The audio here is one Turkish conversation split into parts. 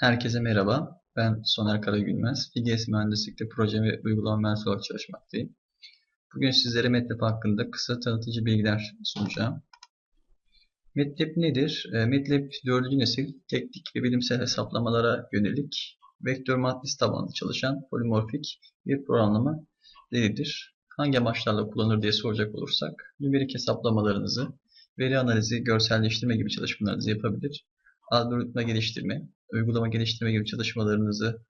Herkese merhaba. Ben Soner Karagülmez. FİGES Mühendislik'te proje ve uygulama mühendisi olarak çalışmaktayım. Bugün sizlere MATLAB hakkında kısa tanıtıcı bilgiler sunacağım. MATLAB nedir? E, MATLAB 4. nesil teknik ve bilimsel hesaplamalara yönelik vektör matris tabanlı çalışan polimorfik bir programlama dilidir. Hangi amaçlarla kullanılır diye soracak olursak, nümerik hesaplamalarınızı, veri analizi, görselleştirme gibi çalışmalarınızı yapabilir algoritma geliştirme, uygulama geliştirme gibi çalışmalarınızı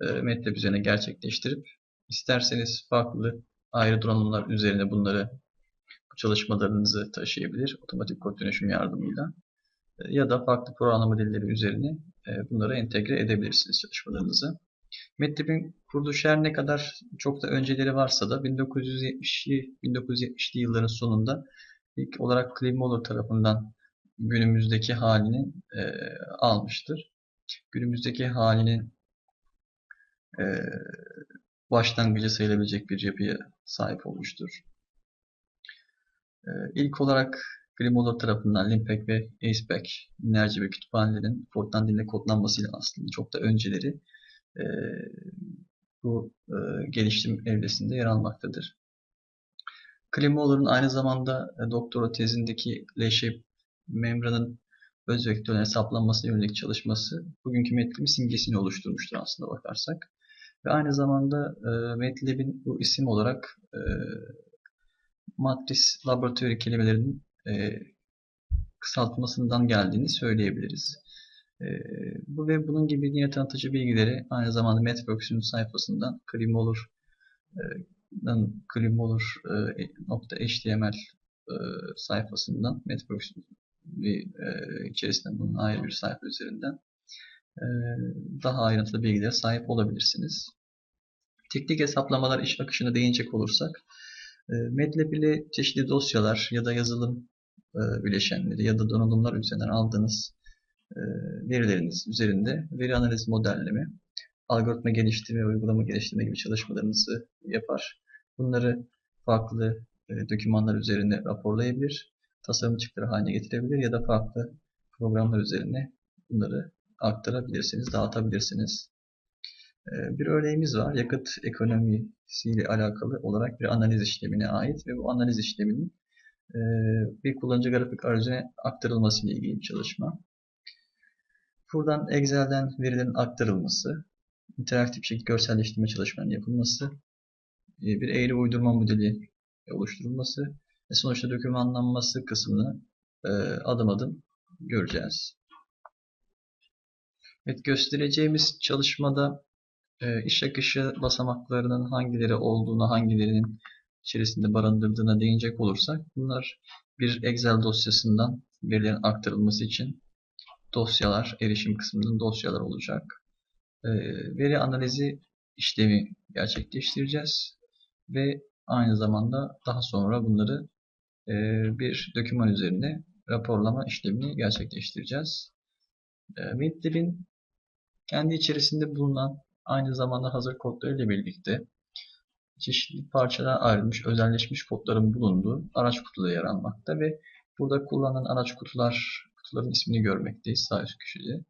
e, MATLAB üzerine gerçekleştirip isterseniz farklı ayrı donanımlar üzerine bunları bu çalışmalarınızı taşıyabilir otomatik kod dönüşüm yardımıyla e, ya da farklı programlama dilleri üzerine e, bunları entegre edebilirsiniz çalışmalarınızı. MATLAB'in kuruluşu her ne kadar çok da önceleri varsa da 1970'li 1970'li yılların sonunda ilk olarak Clive Muller tarafından günümüzdeki halini e, almıştır. Günümüzdeki halinin e, başlangıcı sayılabilecek bir yapıya sahip olmuştur. E, ilk olarak Grimoire tarafından Limpek ve Aceback binlerce ve kütüphanelerin Fortran dilinde kodlanmasıyla aslında çok da önceleri e, bu e, geliştim evresinde yer almaktadır. Klimoller'ın aynı zamanda e, doktora tezindeki L-shape membranın öz vektörün hesaplanmasına yönelik çalışması bugünkü MATLAB'in simgesini oluşturmuştur aslında bakarsak. Ve aynı zamanda e, MATLAB'in bu isim olarak e, matris laboratuvarı kelimelerinin e, kısaltmasından geldiğini söyleyebiliriz. E, bu ve bunun gibi yine tanıtıcı bilgileri aynı zamanda MathWorks'un sayfasından Klimolur e, klimolur.html e, sayfasından MathWorks'un bir e, içerisinde bunun ayrı bir sayfa üzerinden e, daha ayrıntılı bilgilere sahip olabilirsiniz. Teknik hesaplamalar iş akışına değinecek olursak e, MATLAB ile çeşitli dosyalar ya da yazılım e, bileşenleri ya da donanımlar üzerinden aldığınız e, verileriniz üzerinde veri analiz modelleme, algoritma geliştirme ve uygulama geliştirme gibi çalışmalarınızı yapar. Bunları farklı e, dokümanlar üzerinde raporlayabilir tasarım çıktıları haline getirebilir ya da farklı programlar üzerine bunları aktarabilirsiniz, dağıtabilirsiniz. Ee, bir örneğimiz var. Yakıt ekonomisiyle alakalı olarak bir analiz işlemine ait ve bu analiz işleminin e, bir kullanıcı grafik aracına aktarılması ile ilgili bir çalışma. Buradan Excel'den verilerin aktarılması, interaktif şekilde görselleştirme çalışmalarının yapılması, e, bir eğri uydurma modeli oluşturulması sonuçta dokümanlanması kısmını e, adım adım göreceğiz. Evet, göstereceğimiz çalışmada e, iş akışı basamaklarının hangileri olduğunu, hangilerinin içerisinde barındırdığına değinecek olursak bunlar bir Excel dosyasından verilerin aktarılması için dosyalar, erişim kısmının dosyalar olacak. E, veri analizi işlemi gerçekleştireceğiz ve aynı zamanda daha sonra bunları e, bir doküman üzerinde raporlama işlemini gerçekleştireceğiz. E, MATLAB'in kendi içerisinde bulunan aynı zamanda hazır kodlarıyla birlikte çeşitli parçalara ayrılmış, özelleşmiş kodların bulunduğu araç kutuda yer almakta ve burada kullanılan araç kutular kutuların ismini görmekteyiz sağ üst köşede.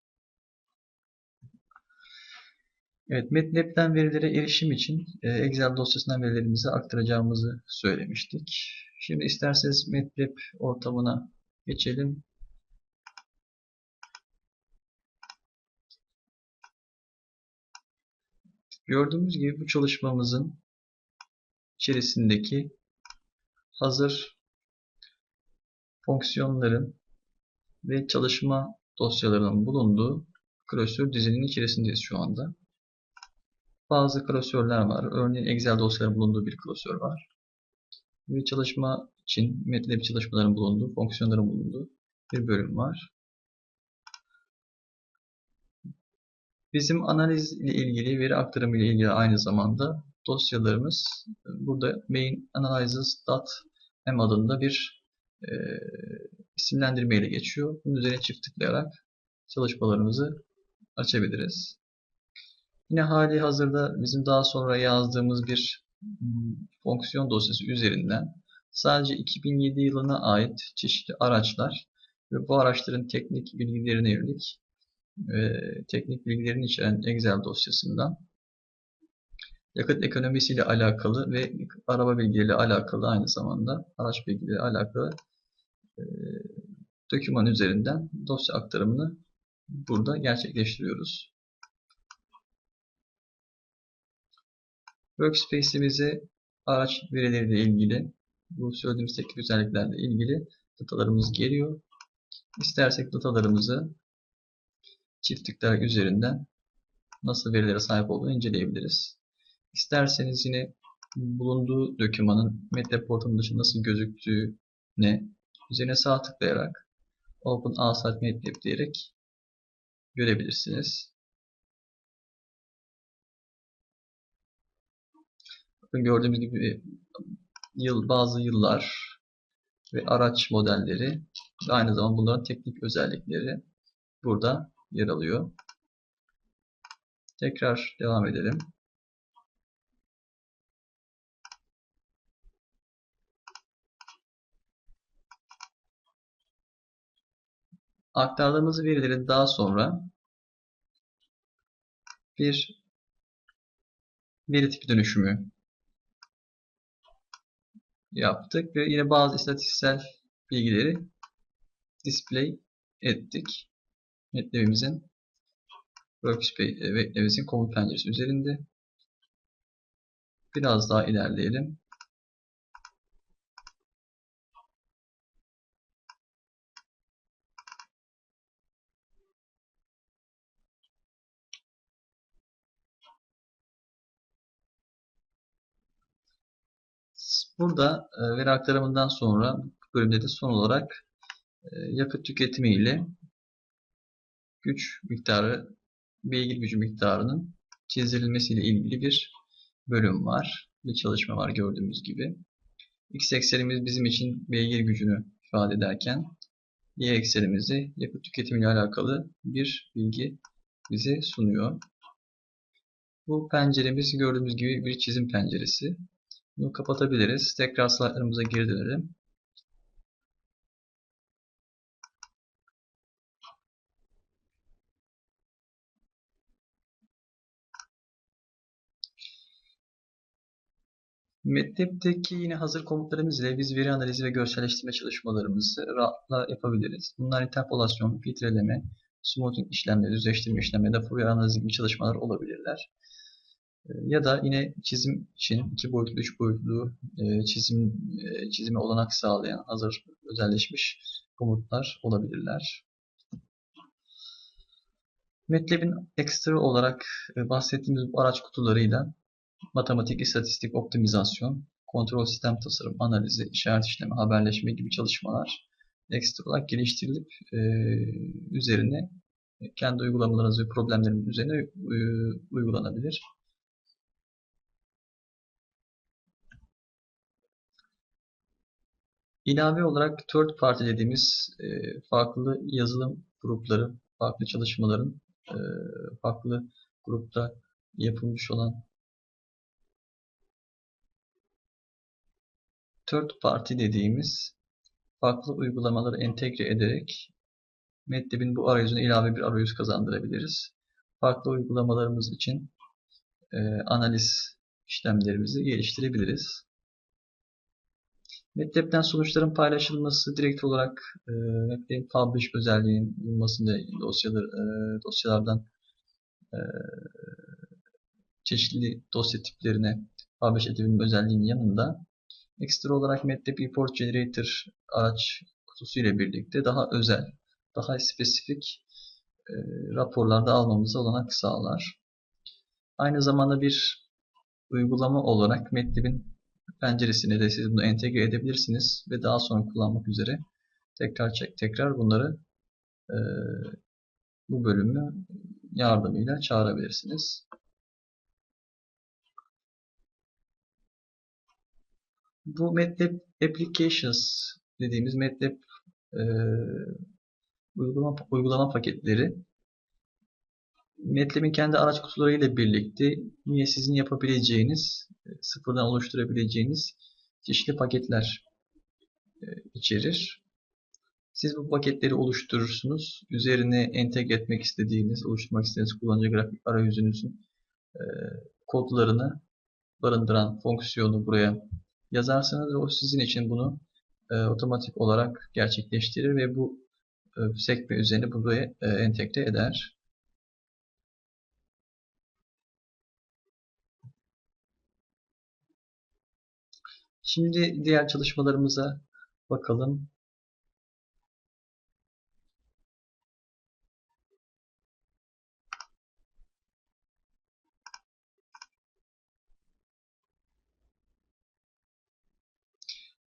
Evet, MATLAB'den verilere erişim için e, Excel dosyasından verilerimizi aktaracağımızı söylemiştik. Şimdi isterseniz MATLAB ortamına geçelim. Gördüğümüz gibi bu çalışmamızın içerisindeki hazır fonksiyonların ve çalışma dosyalarının bulunduğu klasör dizinin içerisindeyiz şu anda. Bazı klasörler var. Örneğin Excel dosyaların bulunduğu bir klasör var. Bir çalışma için MATLAB çalışmaların bulunduğu, fonksiyonların bulunduğu bir bölüm var. Bizim analiz ile ilgili, veri aktarımı ile ilgili aynı zamanda dosyalarımız burada main adında bir e, isimlendirme ile geçiyor. Bunun üzerine çift tıklayarak çalışmalarımızı açabiliriz. Yine hali hazırda bizim daha sonra yazdığımız bir fonksiyon dosyası üzerinden sadece 2007 yılına ait çeşitli araçlar ve bu araçların teknik bilgilerine yönelik ve teknik bilgilerini içeren Excel dosyasından yakıt ekonomisiyle alakalı ve araba bilgileriyle alakalı aynı zamanda araç bilgileri alakalı e, doküman üzerinden dosya aktarımını burada gerçekleştiriyoruz. Workspace'imize araç verileriyle ilgili bu söylediğimiz teknik özelliklerle ilgili datalarımız geliyor. İstersek datalarımızı çift tıklayarak üzerinden nasıl verilere sahip olduğunu inceleyebiliriz. İsterseniz yine bulunduğu dokümanın MATLAB portalının dışında nasıl gözüktüğüne üzerine sağ tıklayarak Open Asat MATLAB diyerek görebilirsiniz. Gördüğümüz gibi yıl, bazı yıllar ve araç modelleri ve aynı zamanda bunların teknik özellikleri burada yer alıyor. Tekrar devam edelim. Aktardığımız verileri daha sonra bir veri tipi dönüşümü yaptık ve yine bazı istatistiksel bilgileri display ettik. MATLAB'imizin Workspace MATLAB'imizin komut penceresi üzerinde. Biraz daha ilerleyelim. Burada e, veri aktarımından sonra bölümde de son olarak e, yakıt tüketimi ile güç miktarı, beygir gücü miktarının çizdirilmesiyle ilgili bir bölüm var. Bir çalışma var gördüğümüz gibi. X eksenimiz bizim için beygir gücünü ifade ederken Y eksenimizi yakıt tüketimi ile alakalı bir bilgi bize sunuyor. Bu penceremiz gördüğümüz gibi bir çizim penceresi. Bunu kapatabiliriz. Tekrar slaytlarımıza geri dönelim. MATLAB'deki yine hazır komutlarımız ile biz veri analizi ve görselleştirme çalışmalarımızı rahatla yapabiliriz. Bunlar interpolasyon, filtreleme, smoothing işlemleri, düzleştirme işlemleri Fourier analizi gibi çalışmalar olabilirler. Ee, ya da yine çizim için iki boyutlu, üç boyutlu e, çizim e, çizime olanak sağlayan hazır özelleşmiş komutlar olabilirler. MATLAB'in ekstra olarak e, bahsettiğimiz bu araç kutularıyla matematik, istatistik, optimizasyon, kontrol sistem tasarım, analizi, işaret işleme, haberleşme gibi çalışmalar ekstra olarak geliştirilip üzerine kendi uygulamalarınız ve problemleriniz üzerine uygulanabilir. İlave olarak third party dediğimiz e, farklı yazılım grupları, farklı çalışmaların e, farklı grupta yapılmış olan third party dediğimiz farklı uygulamaları entegre ederek MATLAB'in bu arayüzüne ilave bir arayüz kazandırabiliriz. Farklı uygulamalarımız için e, analiz işlemlerimizi geliştirebiliriz. MATLAB'den sonuçların paylaşılması direkt olarak e, MATLAB'in publish özelliğinin bulunmasında dosyalar, e, dosyalardan e, çeşitli dosya tiplerine publish edebilme özelliğinin yanında ekstra olarak MATLAB Import Generator araç kutusu ile birlikte daha özel, daha spesifik e, raporlarda almamıza olanak sağlar. Aynı zamanda bir uygulama olarak MATLAB'in penceresine de siz bunu entegre edebilirsiniz ve daha sonra kullanmak üzere tekrar çek tekrar bunları e, bu bölümü yardımıyla çağırabilirsiniz. Bu MATLAB Applications dediğimiz MATLAB e, uygulama, uygulama paketleri MATLAB'in kendi araç kutuları ile birlikte yine sizin yapabileceğiniz, e, sıfırdan oluşturabileceğiniz çeşitli paketler e, içerir. Siz bu paketleri oluşturursunuz. Üzerine entegre etmek istediğiniz, oluşturmak istediğiniz kullanıcı grafik arayüzünüzün e, kodlarını barındıran fonksiyonu buraya yazarsınız ve o sizin için bunu e, otomatik olarak gerçekleştirir ve bu e, sekme üzerine buraya e, entegre eder. Şimdi diğer çalışmalarımıza bakalım.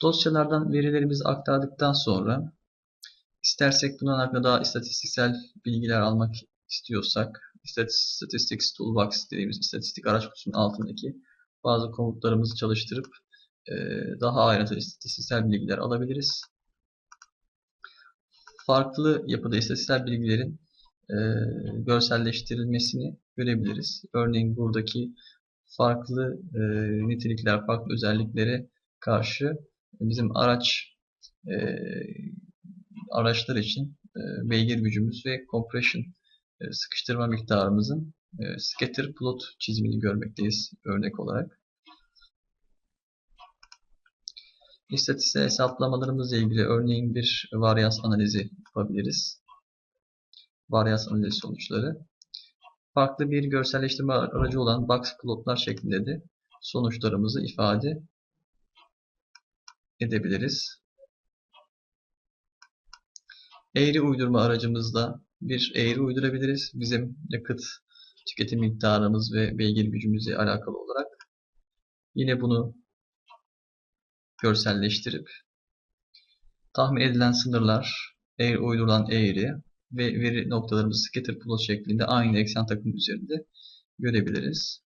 Dosyalardan verilerimizi aktardıktan sonra istersek bunun hakkında daha istatistiksel bilgiler almak istiyorsak Statistics Toolbox dediğimiz istatistik araç kutusunun altındaki bazı komutlarımızı çalıştırıp daha ayrıntılı istatistiksel bilgiler alabiliriz. Farklı yapıda istatistiksel bilgilerin e, görselleştirilmesini görebiliriz. Örneğin buradaki farklı e, nitelikler, farklı özelliklere karşı bizim araç e, araçlar için beygir gücümüz ve compression sıkıştırma miktarımızın scatter plot çizimini görmekteyiz örnek olarak. İstatistik hesaplamalarımızla ilgili örneğin bir varyans analizi yapabiliriz. Varyans analizi sonuçları. Farklı bir görselleştirme aracı olan box plotlar şeklinde de sonuçlarımızı ifade edebiliriz. Eğri uydurma aracımızla bir eğri uydurabiliriz. Bizim yakıt tüketim miktarımız ve beygir gücümüzle alakalı olarak. Yine bunu görselleştirip tahmin edilen sınırlar, eğri uydurulan eğri ve veri noktalarımızı scatter plot şeklinde aynı eksen takım üzerinde görebiliriz.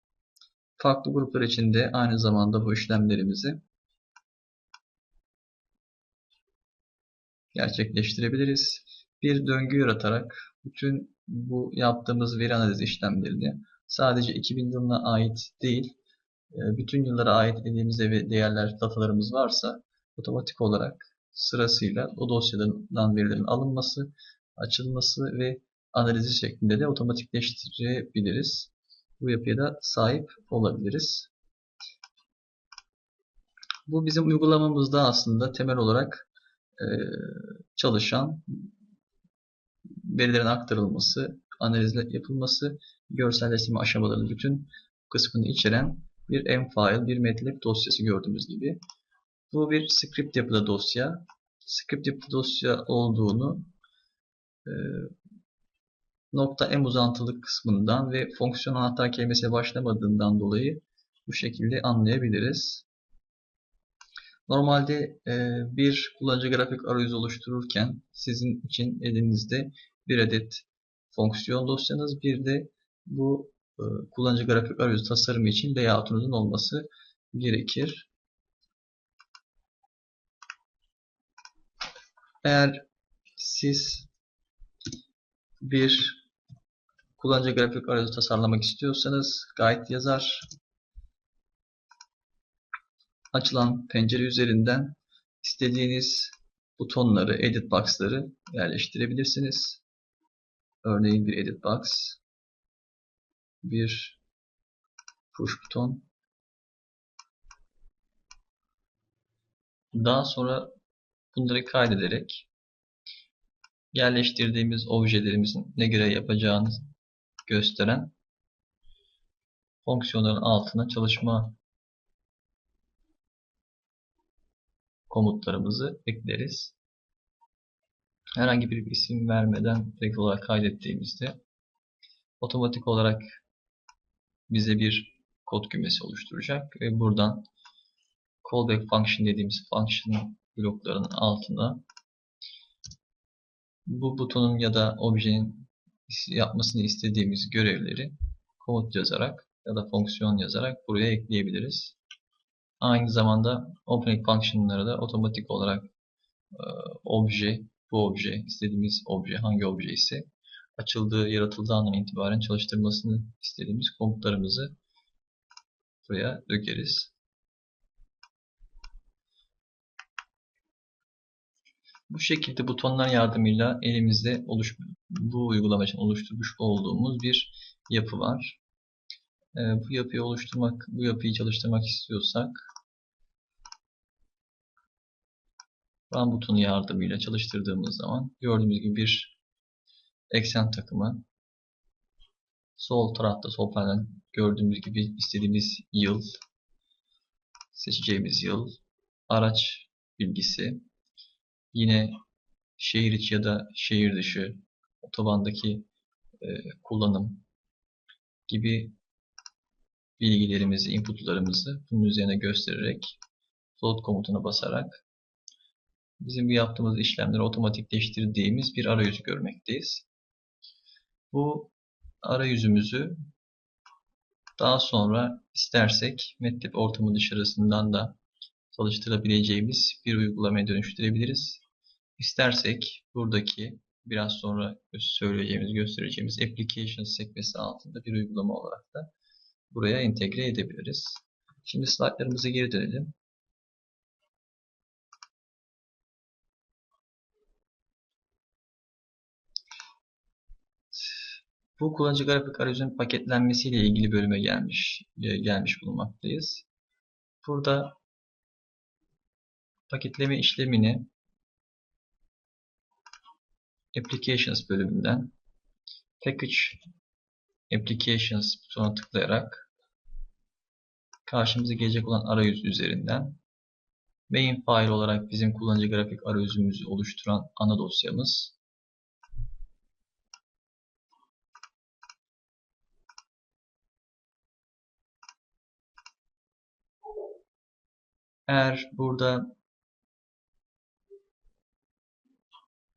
Farklı gruplar için de aynı zamanda bu işlemlerimizi gerçekleştirebiliriz. Bir döngü yaratarak bütün bu yaptığımız veri analizi işlemlerini sadece 2000 yılına ait değil, bütün yıllara ait elimizde ve değerler, datalarımız varsa otomatik olarak sırasıyla o dosyalardan verilerin alınması, açılması ve analizi şeklinde de otomatikleştirebiliriz. Bu yapıya da sahip olabiliriz. Bu bizim uygulamamızda aslında temel olarak e, çalışan verilerin aktarılması, analizle yapılması, görselleştirme aşamalarının bütün kısmını içeren bir M-file, bir MATLAB dosyası gördüğümüz gibi. Bu bir script yapıda dosya. Script yapıda dosya olduğunu e, nokta M uzantılık kısmından ve fonksiyon anahtar kelimesiyle başlamadığından dolayı bu şekilde anlayabiliriz. Normalde e, bir kullanıcı grafik arayüzü oluştururken sizin için elinizde bir adet fonksiyon dosyanız bir de bu kullanıcı grafik arayüzü tasarımı için layoutunuzun olması gerekir. Eğer siz bir kullanıcı grafik arayüzü tasarlamak istiyorsanız guide yazar açılan pencere üzerinden istediğiniz butonları, edit box'ları yerleştirebilirsiniz. Örneğin bir edit box, bir push buton. Daha sonra bunları kaydederek yerleştirdiğimiz objelerimizin ne göre yapacağını gösteren fonksiyonların altına çalışma komutlarımızı ekleriz. Herhangi bir isim vermeden direkt olarak kaydettiğimizde otomatik olarak bize bir kod kümesi oluşturacak ve buradan callback function dediğimiz function bloklarının altına bu butonun ya da objenin yapmasını istediğimiz görevleri komut yazarak ya da fonksiyon yazarak buraya ekleyebiliriz. Aynı zamanda opening function'ları da otomatik olarak e, obje, bu obje, istediğimiz obje, hangi obje ise açıldığı, yaratıldığı andan itibaren çalıştırmasını istediğimiz komutlarımızı buraya dökeriz. Bu şekilde butonlar yardımıyla elimizde oluş, bu uygulama için oluşturmuş olduğumuz bir yapı var. Ee, bu yapıyı oluşturmak, bu yapıyı çalıştırmak istiyorsak Run butonu yardımıyla çalıştırdığımız zaman gördüğümüz gibi bir eksen takımı. Sol tarafta sol panelden gördüğümüz gibi istediğimiz yıl seçeceğimiz yıl araç bilgisi. Yine şehir içi ya da şehir dışı otobandaki e, kullanım gibi bilgilerimizi, inputlarımızı bunun üzerine göstererek float komutuna basarak bizim bu yaptığımız işlemleri otomatikleştirdiğimiz bir arayüzü görmekteyiz. Bu arayüzümüzü daha sonra istersek MATLAB ortamı dışarısından da çalıştırabileceğimiz bir uygulamaya dönüştürebiliriz. İstersek buradaki biraz sonra söyleyeceğimiz, göstereceğimiz Applications sekmesi altında bir uygulama olarak da buraya entegre edebiliriz. Şimdi slaytlarımıza geri dönelim. Bu kullanıcı grafik arayüzünün paketlenmesiyle ilgili bölüme gelmiş e, gelmiş bulunmaktayız. Burada paketleme işlemini Applications bölümünden Package Applications butonuna tıklayarak karşımıza gelecek olan arayüz üzerinden main file olarak bizim kullanıcı grafik arayüzümüzü oluşturan ana dosyamız Eğer burada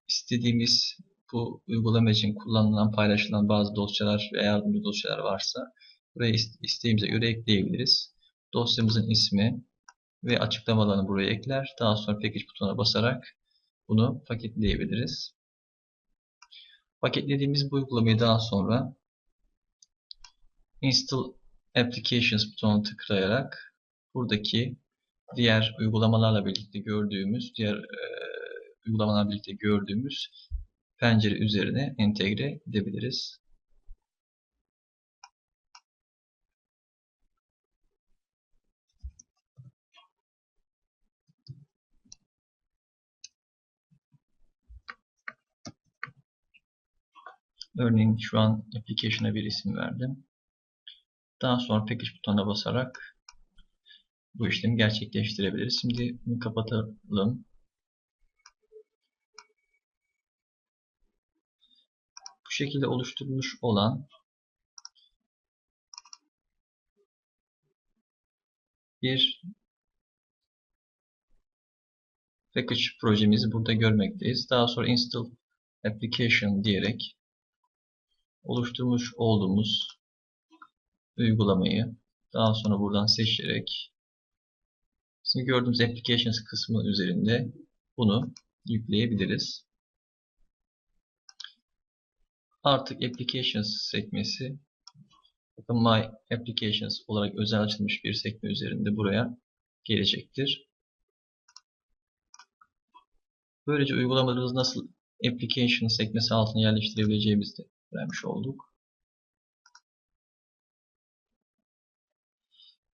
istediğimiz bu uygulama için kullanılan, paylaşılan bazı dosyalar ve yardımcı dosyalar varsa buraya isteğimize göre ekleyebiliriz. Dosyamızın ismi ve açıklamalarını buraya ekler. Daha sonra package butonuna basarak bunu paketleyebiliriz. Paketlediğimiz bu uygulamayı daha sonra Install Applications butonuna tıklayarak buradaki diğer uygulamalarla birlikte gördüğümüz, diğer e, uygulamalarla birlikte gördüğümüz pencere üzerine entegre edebiliriz. Örneğin şu an application'a bir isim verdim. Daha sonra package butonuna basarak bu işlemi gerçekleştirebiliriz. Şimdi bunu kapatalım. Bu şekilde oluşturulmuş olan bir package projemizi burada görmekteyiz. Daha sonra install application diyerek oluşturmuş olduğumuz uygulamayı daha sonra buradan seçerek Şimdi gördüğümüz Applications kısmı üzerinde bunu yükleyebiliriz. Artık Applications sekmesi bakın My Applications olarak özel açılmış bir sekme üzerinde buraya gelecektir. Böylece uygulamalarımızı nasıl Applications sekmesi altına yerleştirebileceğimizi de öğrenmiş olduk.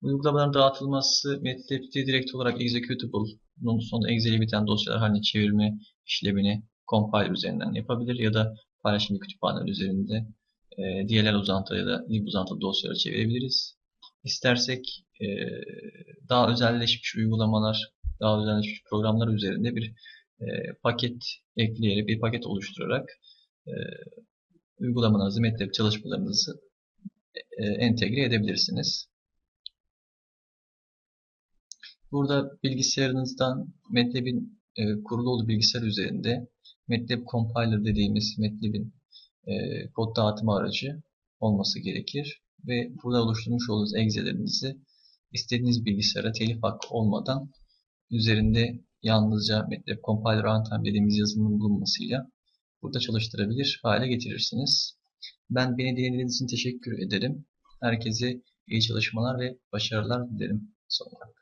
Uygulamaların dağıtılması MATLAB'de direkt olarak executable, bunun sonu exe'ye biten dosyalar haline çevirme işlemini compiler üzerinden yapabilir ya da paylaşımlı kütüphaneler üzerinde e, DLL uzantılı ya da lib uzantılı dosyaları çevirebiliriz. İstersek e, daha özelleşmiş uygulamalar, daha özelleşmiş programlar üzerinde bir e, paket ekleyerek, bir paket oluşturarak e, uygulamanızı, MATLAB çalışmalarınızı e, entegre edebilirsiniz. Burada bilgisayarınızdan MATLAB'in e, kurulu olduğu bilgisayar üzerinde MATLAB Compiler dediğimiz MATLAB'in e, kod dağıtma aracı olması gerekir. Ve burada oluşturmuş olduğunuz egzelerinizi istediğiniz bilgisayara telif hakkı olmadan üzerinde yalnızca MATLAB Compiler Runtime dediğimiz yazılımın bulunmasıyla burada çalıştırabilir hale getirirsiniz. Ben beni dinlediğiniz için teşekkür ederim. Herkese iyi çalışmalar ve başarılar dilerim son olarak.